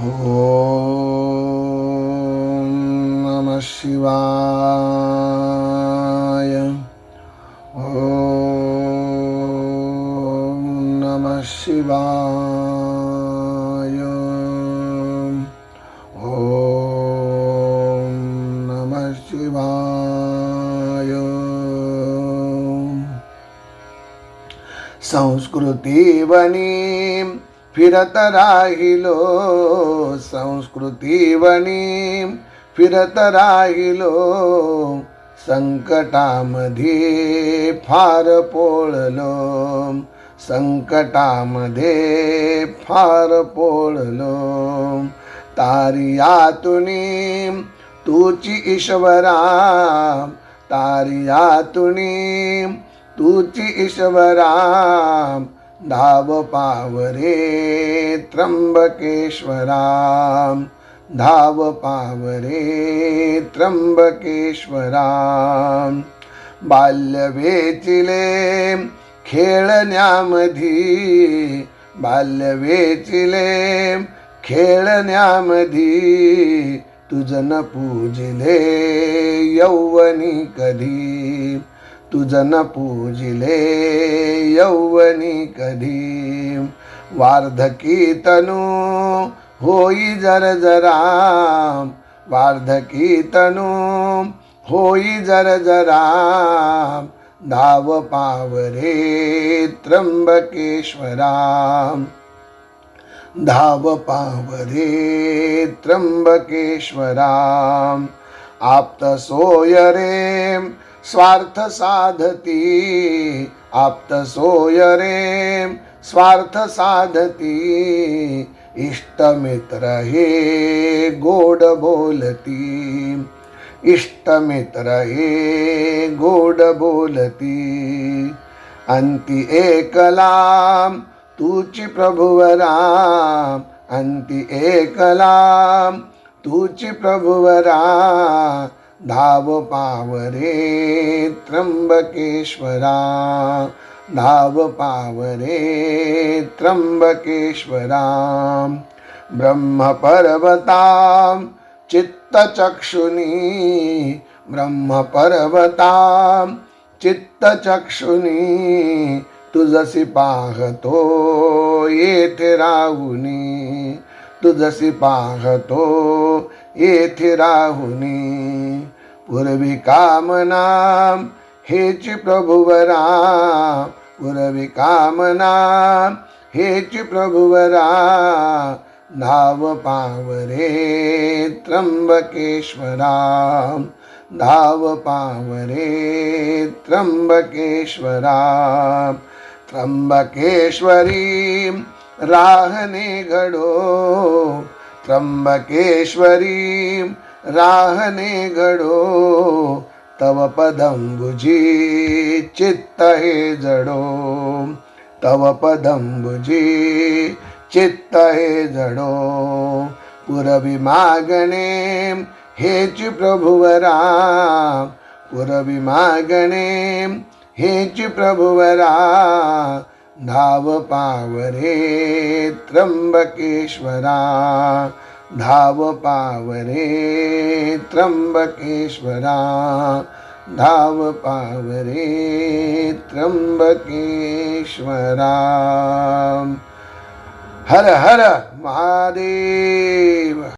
ॐ नमः शिवाय। ॐ नमः शिवाय। ॐ नमः शिवाय। संस्कृतीवनी फिरत राहिलो संस्कृतीवनी फिरत राहिलो संकटामध्ये फार पोळलो. संकटामध्ये फार पोळलो. तारियातुनी तुची ईश्वरा. तारियातुनी तुची ईश्वरा. धाव पावरे त्र्यंबकेश्वरा धाव पावरे त्र्यंबकेश्वरा बाल्य वेचिले खेळण्यामधी बाल्य वेचिले खेळण्यामधी तुझन पूजिले यौवनी कधी? तुझन पूजिले यौवनी कधी? वार्धकी तनु होई जर जरा वार्धकी तनु होई जर जरा धाव पावरे त्र्यंबकेश्वरा धाव पावरे त्र्यंबकेश्वरा आप्त सोय रे स्वार्थ साधती आप्त सोय रे. स्वार्थ साधती इष्टमित्र हे गोड बोलती. इष्टमित्र हे गोड बोलती. अंती एकलाम तूची प्रभुवराम अंति एकलाम तूची प्रभुवरा. धाव पावरे त्र्यंबकेश्वरा धाव पावरे त्र्यंबकेश्वरा ब्रह्मपर्वता चित्तचक्षुनी ब्रह्मपर्वता चित्तचक्षुनी तुझसी पाहतो येथे राहुनी तुझसी पाहतो येथे राहुनी. पूर्वी कामना हेच प्रभुवरा पूर्वी कामना हेच प्रभुवरा धाव पावरे त्र्यंबकेश्वरा धाव पावरे त्र्यंबकेश्वरा त्र्यंबकेश्वरी राहने घडो त्र्यंबकेश्वरी राहने घडो तव पदंबुजी चित्त हे जडो तव पदंबुजी चित्त हे जडो। पुरवी मागणे हेच प्रभुवरा पुरवी मागणे हेच प्रभुवरा धाव पावरे त्र्यंबकेश्वरा धाव पावरे त्र्यंबकेश्वरा धाव पावरे त्र्यंबकेश्वरा। हर हर महादेव।